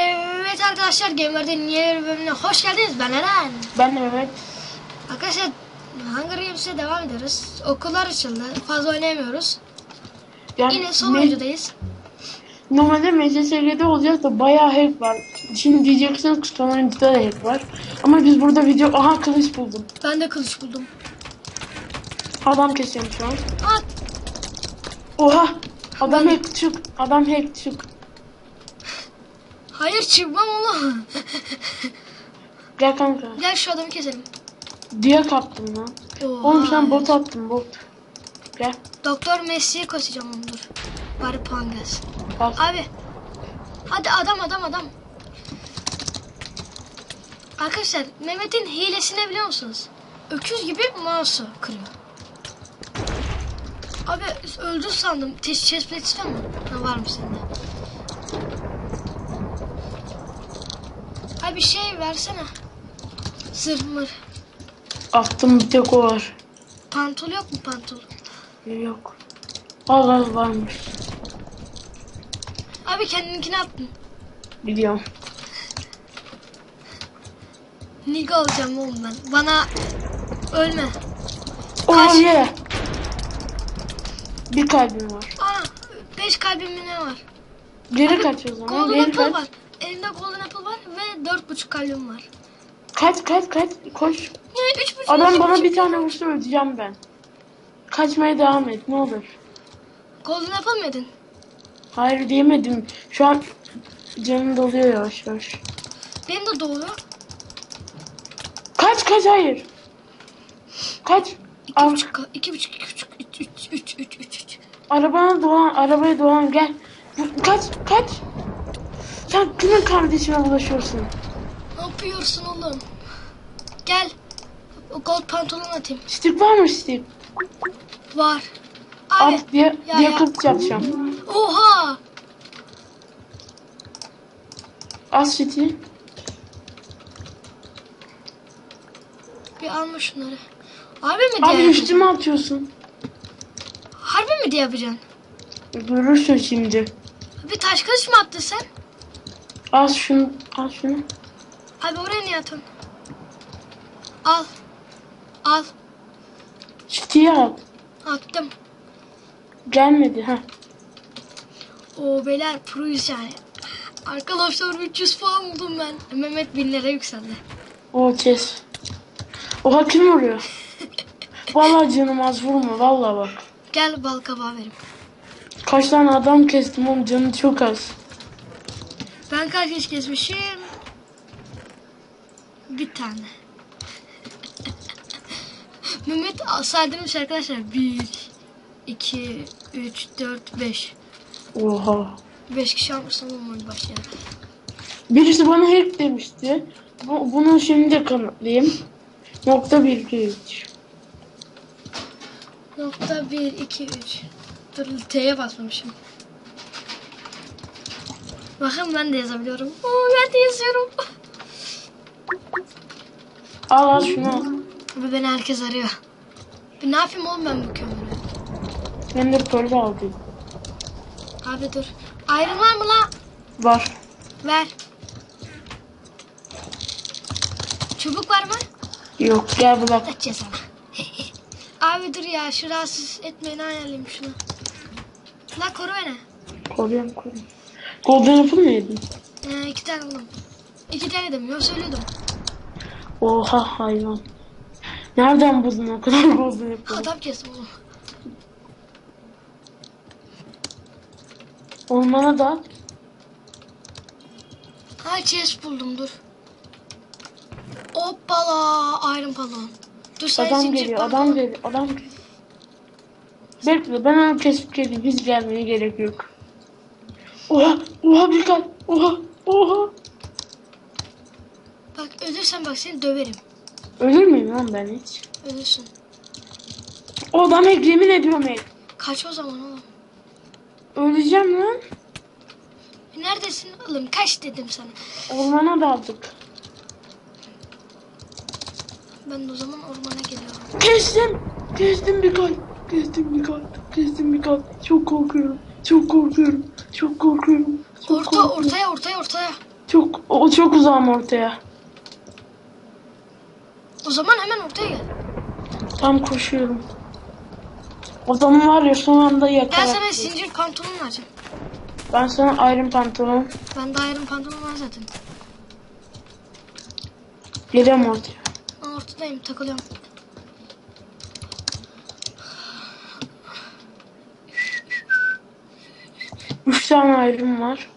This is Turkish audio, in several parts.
Evet arkadaşlar Gamer'den yeni bir bölümüne hoş geldiniz. Ben Eren. Ben de Mehmet. Arkadaşlar Hunger Games'e devam ediyoruz. Okullar açıldı. Fazla oynayamıyoruz. Yani Yine son me- oyuncudayız. Normalde MCSG'de olacak da bayağı hack var. Şimdi diyeceksiniz ki son oyuncuda da hack var. Ama biz burada video... Aha kılıç buldum. Ben de kılıç buldum. Adam kesiyorum şu an. At. Oha! Adam Ben- hack çık. Adam hack çık. Hayır çıkmam oğlum. Gel kanka. Gel şu adamı keselim. Diye kaptım lan. Oha. Oğlum sen bot attın bot. Gel. Doktor Messi'yi koşacağım onu dur. Bari puan gelsin. Al. Abi. Hadi adam adam adam. Arkadaşlar Mehmet'in hilesi ne biliyor musunuz? Öküz gibi mouse'u kırıyor. Abi öldü sandım. Teş chestplate istiyor musun? Ha varmış sende. Abi bir şey versene. Zırh mır. Attım bir tek o var. Pantol yok mu pantol? Yok. Al al varmış. Abi kendininkini attın. Biliyorum. Niga olacağım oğlum ben. Bana ölme. Oh yeah. Bir kalbim var. Aa, beş kalbim ne var? Geri kaç o zaman. Golden Geri apple kaç. var. Elimde golden apple var ve dört buçuk kalbim var. Kaç kaç kaç. Koş. Ne üç buçuk? Adam iki bana buçuk. bir tane vursa öleceğim ben. Kaçmaya devam et ne olur. Golden apple mı yedin? Hayır diyemedim. Şu an canım doluyor yavaş yavaş. Benim de doğuyor. Kaç kaç hayır. Kaç. İki Al, buçuk, iki buçuk, iki buçuk, üç, üç, üç, üç, üç, üç. Arabana doğan, arabaya doğan gel. Kaç kaç. Sen kimin kardeşine bulaşıyorsun? Ne yapıyorsun oğlum? Gel. O gold pantolon atayım. Stick var mı stick? Var. Abi. At diye, ya, diye ya. kılıç yapacağım. Oha. Az city. Bir alma şunları. Harbi mi diye Abi üstüme atıyorsun. Diye yapacaksın? Görürsün şimdi. Bir taş kılıç mı attın sen? Al şunu, al şunu. Abi oraya niye atın? Al. Al. City'yi al. Attım. Gelmedi ha. O beyler proyuz yani. Arkadaşlar 300 puan buldum ben. Mehmet 1000 lira yükseldi. O kes. Oha kim vuruyor? Vallahi canım az vurma vallahi bak. Gel bal kabağı verim. Kaç tane adam kestim oğlum canı çok az. Ben kaç kez kesmişim? Bir tane. Mehmet saydırmış arkadaşlar. 1, 2, 3, 4, 5. Oha. 5 kişi almışsın oğlum başlayalım. Birisi bana hack demişti. Bu, bunu şimdi kanıtlayayım. Nokta bir iki üç. Nokta 1, 2, 3. Dur T'ye basmamışım. Bakın ben de yazabiliyorum. Oo, ben de yazıyorum. Al al şunu. Abi beni herkes arıyor. Bir ne yapayım oğlum ben bu kömürü? Ben de pearl aldım. Abi dur. Ayrım var mı la? Var. Ver. Çubuk var mı? Yok gel bırak. Açacağız sana. Abi dur ya şu rahatsız etmeyin ayarlayayım şunu. La koru beni. Koruyorum koruyorum. Golden apple mı yedin? Ee, iki tane buldum. İki tane dedim. Yok söylüyordum. Oha hayvan. Nereden buldun o kadar golden apple? Adam kestim onu. Ormana da Ha chest buldum dur. Hoppala iron balon. Dur sen adam zincir geliyor, adam geliyor, adam geliyor. Bekle ben onu kesip geleyim. Hiç gelmeye gerek yok. Oha, oha bir kal. Oha, oha. Bak ölürsen bak seni döverim. Ölür müyüm lan ben hiç? Ölürsün. O adam hack yemin ediyorum hack. Kaç o zaman oğlum. Öleceğim lan. Neredesin oğlum? Kaç dedim sana. Ormana daldık. Ben de o zaman ormana geliyorum. Kestim. Kestim bir kal. Kestim bir kat. Kestim bir kat. Çok korkuyorum. Çok korkuyorum. Çok korkuyorum. Çok Orta korkuyorum. ortaya ortaya ortaya. Çok o çok uzağım ortaya. O zaman hemen ortaya gel. Tam koşuyorum. Adamı var ya son anda Gel yakarak. sana zincir pantolon vereceğim. Ben sana Iron pantolon. Ben de ayrım pantolon var zaten. Geliyorum ortaya. Ortadayım takılıyorum. Üç tane Iron var.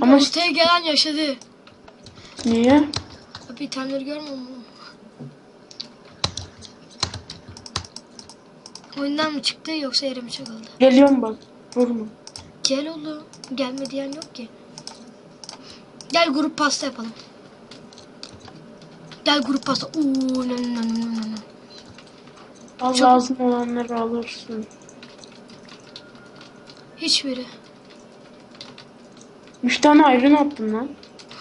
Ama- ortaya gelen yaşadı. Niye? Abi itemleri görmüyor musun? Oyundan mı çıktı yoksa yere mi çakıldı? Geliyorum bak. Vurma. Gel oğlum. Gelme diyen yok ki. Gel grup pasta yapalım. Gel grup pasta. Uuu, nö, nö, nö, nö. Al Çok- lazım olanları alırsın. Hiçbiri. Üç tane Iron attım lan.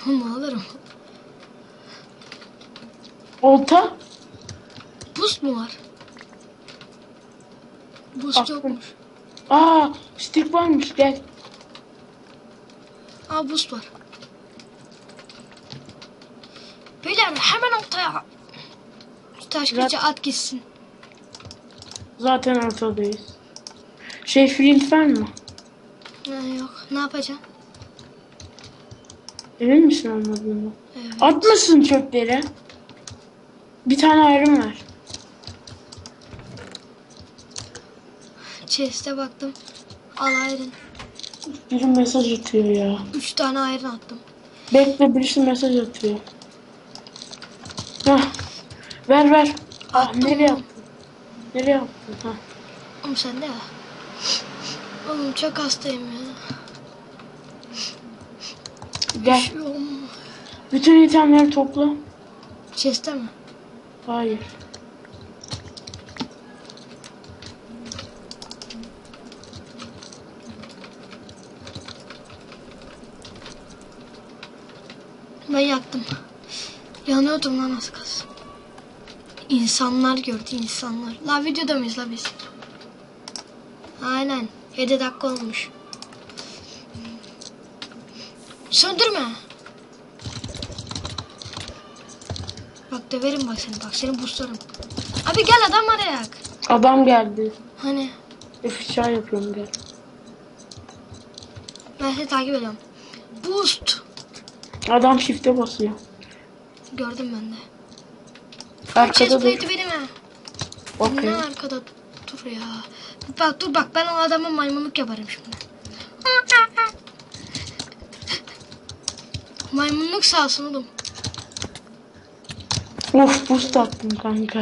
Onu alırım. Olta. Boost mu var? Boost Aklım. yokmuş. Aa, stick varmış gel. Aa boost var. Beyler hemen ortaya. Taş kılıcı at gitsin. Zaten ortadayız. Şey flint var mı? Ha, yok. Ne yapacaksın? Emin misin olmadığını? Evet. Atmasın çöpleri. Bir tane Iron var. Chest'e baktım. Al iron. Biri mesaj atıyor ya. Üç tane iron attım. Bekle birisi mesaj atıyor. Ver ver. Ah Attım nereye oğlum. attın? Nereye attın? Hah. Oğlum sen de ya. Oğlum çok hastayım ya. Gel. Üşüyorum. Bütün itemleri topla. Chest'e mi? Hayır. Ben yaktım. Yanıyordum lan az kalsın. İnsanlar gördü insanlar. La videoda mıyız la biz? Aynen. 7 dakika olmuş. Söndürme. Bak döverim bak seni. Bak seni buslarım. Abi gel adam var yak. Adam geldi. Hani Ifşa yapıyorum gel. ben seni takip ediyorum. Boost. Adam shift'e basıyor. Gördüm ben de. Arkada dur. Benim ha. Okey. Ne arkada dur ya. Bak dur bak ben o adama maymunluk yaparım şimdi. Maymunluk sağ olsun oğlum. Of boost attım kanka.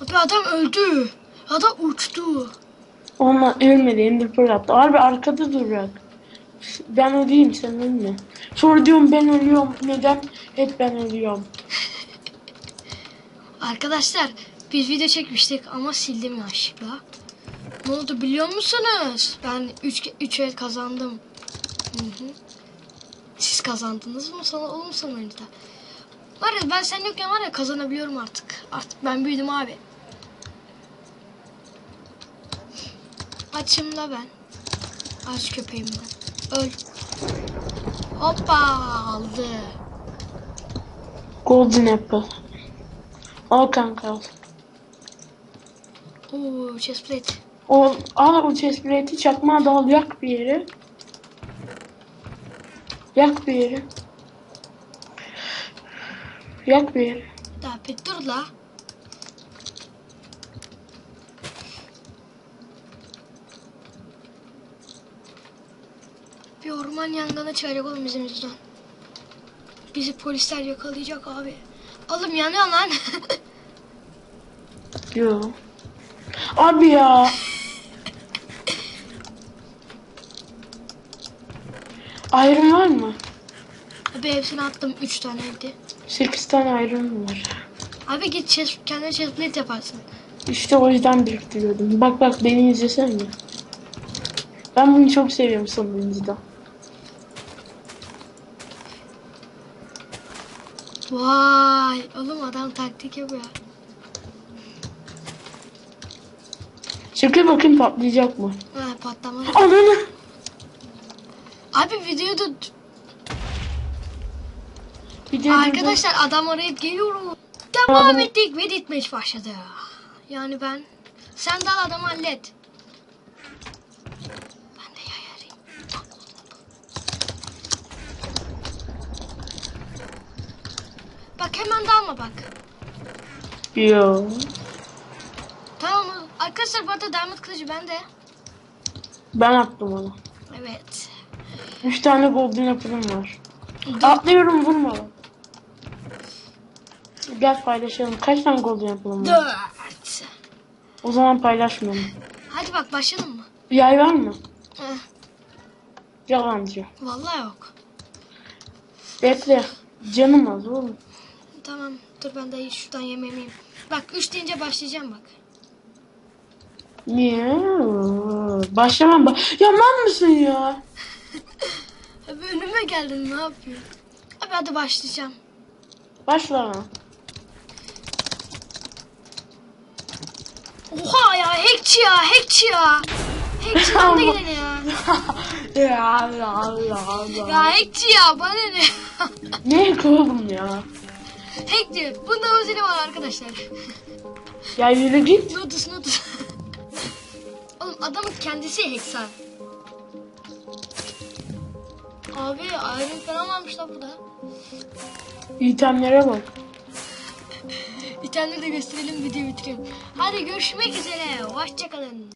Abi adam öldü. Adam uçtu. Onunla ölmedi. Ender Pearl attı. Harbi arkada dur bak. Ben öleyim sen ölme. Sonra diyorum ben ölüyorum. Neden? Hep ben ölüyorum. Arkadaşlar biz video çekmiştik ama sildim yanlışlıkla. Ne oldu biliyor musunuz? Ben 3 3 el kazandım. Hı hı. Siz kazandınız mı sana oğlum sonunda? Var ya ben sen yokken var ya kazanabiliyorum artık. Artık ben büyüdüm abi. Açım da ben. Aç köpeğim ben. Öl. Hoppa aldı. Golden Apple. Al kanka al. Oo chestplate. O, al o chestplate'i çakmağa da al yak bir yere. Yak bir yere. Yak bir yere. Daha bir dur la. Bir orman yangını çıkacak oğlum bizim yüzden. Bizi polisler yakalayacak abi. Oğlum yanıyor lan. Yo. Abi ya. Iron var mı? abi hepsini attım. Üç taneydi. 8 tane iron var. Abi git chest, kendine chestplate yaparsın. İşte o yüzden biriktiriyordum. Bak bak beni izlesene. Ben bunu çok seviyorum sonuncuda. Vay. Oğlum adam taktik yapıyor. Çekil bakayım patlayacak mı? Ha, patlamadı. Ananı. Abi videoda Videoyu arkadaşlar adam arayıp geliyorum. Devam Adam- ettik ve ditmeç başladı. Yani ben sen de al adamı hallet. Ben de yay arayayım. Bak hemen dalma bak. Yo. Arkadaşlar bu arada diamond kılıcı bende. Ben attım onu. Evet. Üç tane golden apple'ım var. Dur. Atlıyorum vurma. Gel paylaşalım. Kaç tane golden apple'ım var? Dört. O zaman paylaşmayalım. Hadi bak başlayalım mı? Yay var mı? Eh, Yalancı. vallahi yok. Bekle. Canım az oğlum. Tamam dur ben de şuradan yemeğimi yiyeyim. Bak üç deyince başlayacağım bak. Niye? Başlamam. Ba ya man mısın ya? Abi önüme geldin ne yapıyorsun? Abi hadi başlayacağım. Başla. Oha ya hackçi ya hackçi ya. Hackçi lan da gidin ya. ya ya ya Ya hackçi ya bana ne? Ne oğlum ya? Hack diyor. Bunda özeli var arkadaşlar. Ya yürü git. Notus notus. Adamın kendisi hacksa. Abi ayrım falan varmış lan burada. İtemlere bak. İtemleri de gösterelim video bitireyim. Hadi görüşmek üzere. Hoşçakalın.